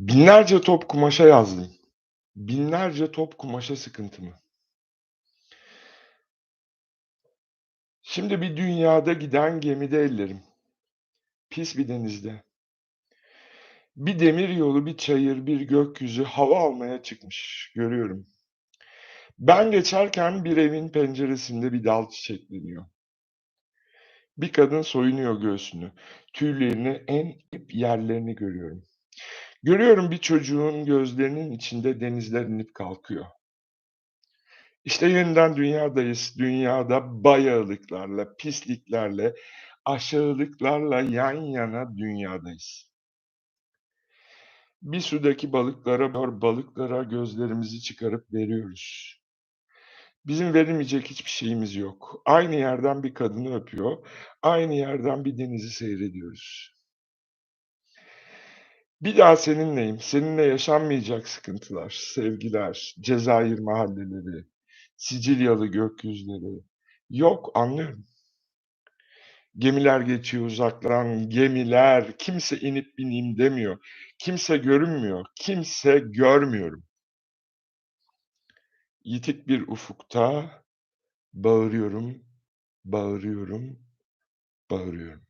Binlerce top kumaşa yazdım. Binlerce top kumaşa sıkıntımı. Şimdi bir dünyada giden gemide ellerim. Pis bir denizde. Bir demir yolu, bir çayır, bir gökyüzü hava almaya çıkmış. Görüyorum. Ben geçerken bir evin penceresinde bir dal çiçekleniyor. Bir kadın soyunuyor göğsünü. Tüylerini en ip yerlerini görüyorum. Görüyorum bir çocuğun gözlerinin içinde denizler inip kalkıyor. İşte yeniden dünyadayız. Dünyada bayağılıklarla, pisliklerle, aşağılıklarla yan yana dünyadayız. Bir sudaki balıklara, balıklara gözlerimizi çıkarıp veriyoruz. Bizim verilmeyecek hiçbir şeyimiz yok. Aynı yerden bir kadını öpüyor, aynı yerden bir denizi seyrediyoruz. Bir daha seninleyim. Seninle yaşanmayacak sıkıntılar, sevgiler, Cezayir mahalleleri, Sicilyalı gökyüzleri. Yok, anlıyorum. Gemiler geçiyor uzaktan, gemiler. Kimse inip bineyim demiyor. Kimse görünmüyor. Kimse görmüyorum. Yitik bir ufukta bağırıyorum, bağırıyorum, bağırıyorum.